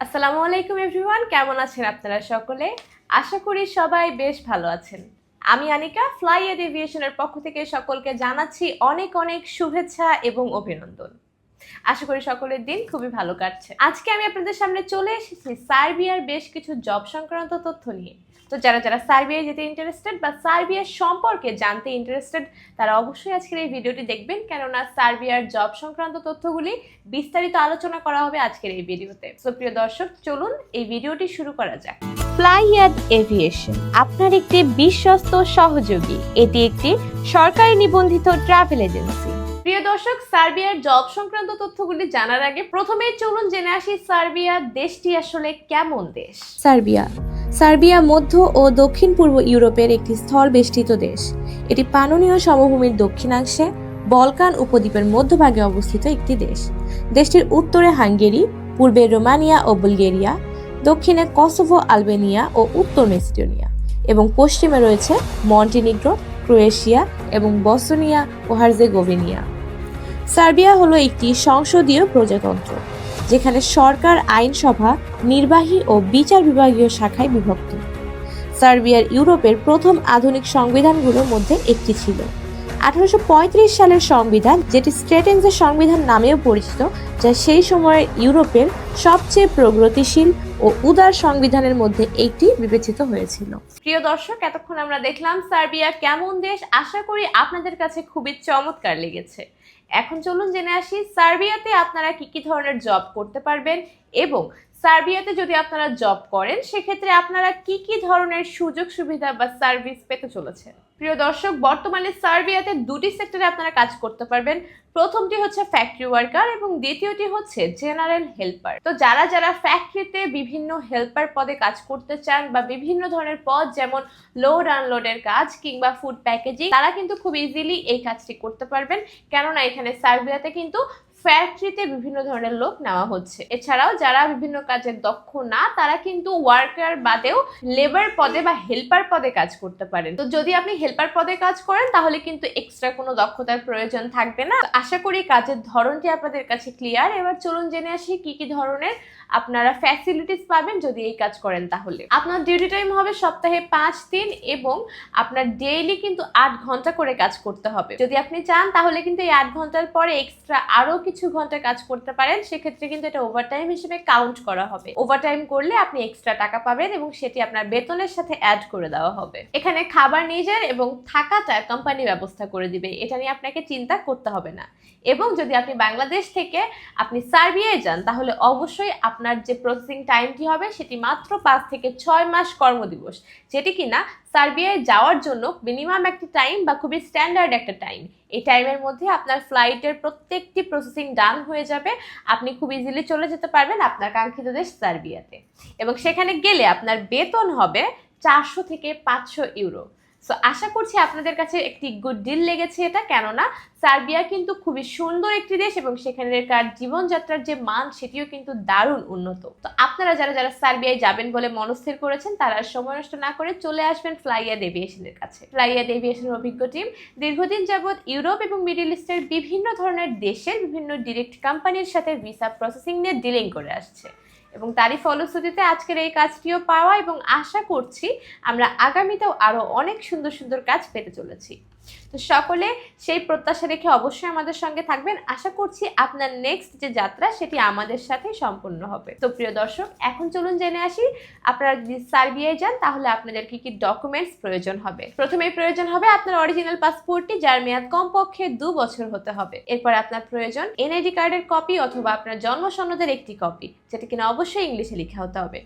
আসসালামু আলাইকুম এভরিওয়ান, কেমন আছেন আপনারা সকলে? আশা করি সবাই বেশ ভালো আছেন। আমি আনিকা ফ্লাই এড এভিয়েশনের পক্ষ থেকে সকলকে জানাচ্ছি অনেক অনেক শুভেচ্ছা এবং অভিনন্দন। আশা করি সকলের দিন খুবই ভালো কাটছে। আজকে আমি আপনাদের সামনে চলে এসেছি সার্বিয়ার বেশ কিছু জব সংক্রান্ত তথ্য নিয়ে। তো যারা যারা সার্বিয়ায় যেতে ইন্টারেস্টেড বা সার্বিয়ার সম্পর্কে জানতে ইন্টারেস্টেড তারা অবশ্যই আজকের এই ভিডিওটি দেখবেন। কেননা সার্বিয়ার জব সংক্রান্ত তথ্যগুলি বিস্তারিত আলোচনা করা হবে আজকের এই ভিডিওতে তো। প্রিয় দর্শক, চলুন এই ভিডিওটি শুরু করা যাক। ফ্লাইয়াদ এভিয়েশন আপনার একটি বিশ্বস্ত সহযোগী। এটি একটি সরকারি নিবন্ধিত ট্রাভেল এজেন্সি প্রিয় দর্শক, সার্বিয়ার জব সংক্রান্ত তথ্যগুলি জানার আগে প্রথমেই চলুন জেনে আসি সার্বিয়া দেশটি আসলে কেমন দেশ? সার্বিয়া সার্বিয়া মধ্য ও দক্ষিণ পূর্ব ইউরোপের একটি স্থল বেষ্টিত দেশ। এটি পাননীয় সমভূমির দক্ষিণাংশে বলকান উপদ্বীপের মধ্যভাগে অবস্থিত একটি দেশ। দেশটির উত্তরে হাঙ্গেরি, পূর্বে রোমানিয়া ও বুলগেরিয়া, দক্ষিণে কসোভো, আলবেনিয়া ও উত্তর মেসিডোনিয়া এবং পশ্চিমে রয়েছে মন্টিনিগ্রো, ক্রোয়েশিয়া এবং বসনিয়া ও হার্জেগোভিনিয়া। সার্বিয়া হলো একটি সংসদীয় প্রজাতন্ত্র। যেখানে সরকার, আইনসভা, নির্বাহী ও বিচার বিভাগীয় শাখায় বিভক্ত। সার্বিয়ার ইউরোপের প্রথম আধুনিক সংবিধানগুলোর মধ্যে একটি ছিল। আঠারোশো সালের সংবিধান, যেটি স্ট্রেটেন্সের সংবিধান নামেও পরিচিত, যা সেই সময়ের ইউরোপের সবচেয়ে প্রগতিশীল ও উদার সংবিধানের মধ্যে একটি বিবেচিত হয়েছিল। প্রিয় দর্শক, এতক্ষণ আমরা দেখলাম সার্বিয়া কেমন দেশ, আশা করি আপনাদের কাছে খুবই চমৎকার লেগেছে। এখন চলুন জেনে আসি, সার্বিয়াতে আপনারা কি কি ধরনের জব করতে পারবেন এবং সার্বিয়াতে যদি আপনারা জব করেন, সেক্ষেত্রে আপনারা কি কি ধরনের সুযোগ সুবিধা বা সার্ভিস পেতে চলেছেন? প্রিয় দর্শক, বর্তমানে সার্বিয়াতে দুটি সেক্টরে আপনারা কাজ করতে পারবেন। প্রথমটি হচ্ছে ফ্যাক্টরি ওয়ার্কার এবং দ্বিতীয়টি হচ্ছে জেনারেল হেল্পার তো যারা যারা ফ্যাক্টরিতে বিভিন্ন হেল্পার পদে কাজ করতে চান বা বিভিন্ন ধরনের পদ, যেমন লোড আনলোডের কাজ কিংবা ফুড প্যাকেজিং তারা কিন্তু খুব ইজিলি এই কাজটি করতে পারবেন। কেননা এখানে সার্বিয়াতে কিন্তু ফ্যাক্টরিতে বিভিন্ন ধরনের লোক নেওয়া হচ্ছে। এছাড়াও যারা বিভিন্ন কাজের দক্ষ না, তারা কিন্তু ওয়ার্কার বাদেও লেবার পদে বা হেল্পার পদে কাজ করতে পারেন। তো যদি আপনি হেল্পার পদে কাজ করেন, তাহলে কিন্তু এক্সট্রা কোনো দক্ষতার প্রয়োজন থাকবে না। আশা করি কাজের ধরনটি আপনাদের কাছে ক্লিয়ার এবার চলুন জেনে আসি কি কি ধরনের আপনারা ফ্যাসিলিটিস পাবেন যদি এই কাজ করেন তাহলে। আপনার ডিউটি টাইম হবে সপ্তাহে পাঁচ দিন এবং আপনার ডেইলি কিন্তু আট ঘণ্টা করে কাজ করতে হবে। যদি আপনি চান, তাহলে কিন্তু এই আট ঘণ্টার পরে এক্সট্রা আরও কিছু ঘণ্টা কাজ করতে পারেন, সেক্ষেত্রে কিন্তু এটা ওভারটাইম হিসেবে কাউন্ট করা হবে। ওভারটাইম করলে আপনি এক্সট্রা টাকা পাবেন এবং সেটি আপনার বেতনের সাথে অ্যাড করে দেওয়া হবে। এখানে খাবার নিজের এবং থাকাটা কোম্পানি ব্যবস্থা করে দিবে। এটা নিয়ে আপনাকে চিন্তা করতে হবে না। এবং যদি আপনি বাংলাদেশ থেকে আপনি সার্বিয়ায় যান, তাহলে অবশ্যই আপনার যে প্রসেসিং টাইমটি হবে, সেটি মাত্র পাঁচ থেকে ছয় মাস কর্মদিবস। যেটি কিনা সার্বিয়ায় যাওয়ার জন্য মিনিমাম একটা টাইম বা খুবই স্ট্যান্ডার্ড একটা টাইম এই টাইমের মধ্যে আপনার ফ্লাইটের প্রত্যেকটি প্রসেসিং ডান হয়ে যাবে। আপনি খুব ইজিলি চলে যেতে পারবেন আপনার কাঙ্ক্ষিত দেশ সার্বিয়াতে। এবং সেখানে গেলে আপনার বেতন হবে চারশো থেকে পাঁচশো ইউরো সো আশা করছি আপনাদের কাছে একটি গুড ডিল লেগেছে এটা। কেননা, সার্বিয়া কিন্তু খুবই সুন্দর একটি দেশ এবং সেখানকার জীবনযাত্রার যে মান, সেটিও কিন্তু দারুণ উন্নত। তো আপনারা যারা যারা সার্বিয়ায় যাবেন বলে মনস্থির করেছেন, তারা সময় নষ্ট না করে চলে আসবেন ফ্লাইয়াদ এভিয়েশনের কাছে। ফ্লাইয়াদ এভিয়েশনের অভিজ্ঞ টিম, দীর্ঘদিন যাবৎ ইউরোপ এবং মিডিল ইস্টের বিভিন্ন ধরনের দেশের বিভিন্ন ডিরেক্ট কোম্পানির সাথে ভিসা প্রসেসিং নিয়ে ডিলিং করে আসছে। এবং তারই ফলশ্রুতিতে আজকের এই কাজটিও পাওয়া এবং আশা করছি আমরা আগামীতেও আরও অনেক সুন্দর সুন্দর কাজ পেতে চলেছি। তো সকলে সেই প্রত্যাশা রেখে অবশ্যই আমাদের সঙ্গে থাকবেন। আশা করছি আপনার নেক্সট যে যাত্রা, সেটি আমাদের সাথে সম্পূর্ণ হবে। তো প্রিয় দর্শক, এখন চলুন জেনে আসি, আপনারা যদি সার্বিয়ায় যান, তাহলে আপনাদের কি কি ডকুমেন্টস প্রয়োজন হবে? প্রথমেই প্রয়োজন হবে আপনার অরিজিনাল পাসপোর্টটি যার মেয়াদ কমপক্ষে দু বছর হতে হবে। এরপর আপনার প্রয়োজন এনআইডি কার্ডের কপি অথবা আপনার জন্ম সনদের একটি কপি যেটা কিনা অবশ্যই ইংলিশে লেখা হতে হবে।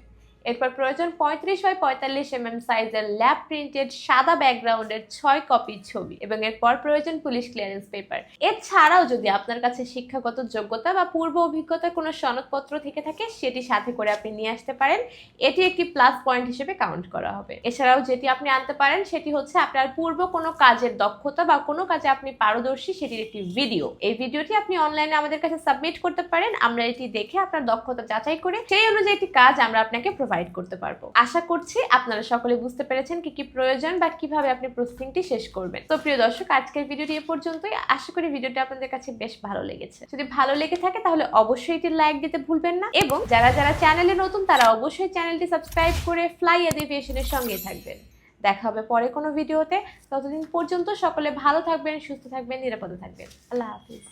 এরপর প্রয়োজন পঁয়ত্রিশ বাই পঁয়তাল্লিশ এম এম সাইজের ল্যাব প্রিন্টেড সাদা ব্যাকগ্রাউন্ডের ছয় কপি ছবি এবং এরপর প্রয়োজন পুলিশ ক্লিয়ারেন্স পেপার এছাড়াও যদি আপনার কাছে শিক্ষাগত যোগ্যতা বা পূর্ব অভিজ্ঞতার কোনো সনদপত্র থেকে থাকে, সেটি সাথে করে আপনি নিয়ে আসতে পারেন। এটি একটি প্লাস পয়েন্ট হিসেবে কাউন্ট করা হবে। এছাড়াও যেটি আপনি আনতে পারেন, সেটি হচ্ছে আপনার পূর্ব কোনো কাজের দক্ষতা বা কোনো কাজে আপনি পারদর্শী, সেটির একটি ভিডিও এই ভিডিওটি আপনি অনলাইনে আমাদের কাছে সাবমিট করতে পারেন। আমরা এটি দেখে আপনার দক্ষতা যাচাই করে সেই অনুযায়ী একটি কাজ আমরা আপনাকে প্রোভাইড করতে পারব। আশা করছি আপনারা সকলে বুঝতে পেরেছেন কি কি প্রয়োজন বা কীভাবে আপনি প্রসেসিংটি শেষ করবেন। তো প্রিয় দর্শক, আজকের ভিডিওটি এ পর্যন্তই। আশা করি ভিডিওটি আপনাদের কাছে বেশ ভালো লেগেছে। যদি ভালো লেগে থাকে তাহলে অবশ্যই এটি লাইক দিতে ভুলবেন না এবং যারা যারা চ্যানেলে নতুন তারা অবশ্যই চ্যানেলটি সাবস্ক্রাইব করে ফ্লাই এভিয়েশনের সঙ্গেই থাকবেন। দেখা হবে পরে কোনো ভিডিওতে। ততদিন পর্যন্ত সকলে ভালো থাকবেন, সুস্থ থাকবেন, নিরাপদে থাকবেন। আল্লাহ হাফিজ।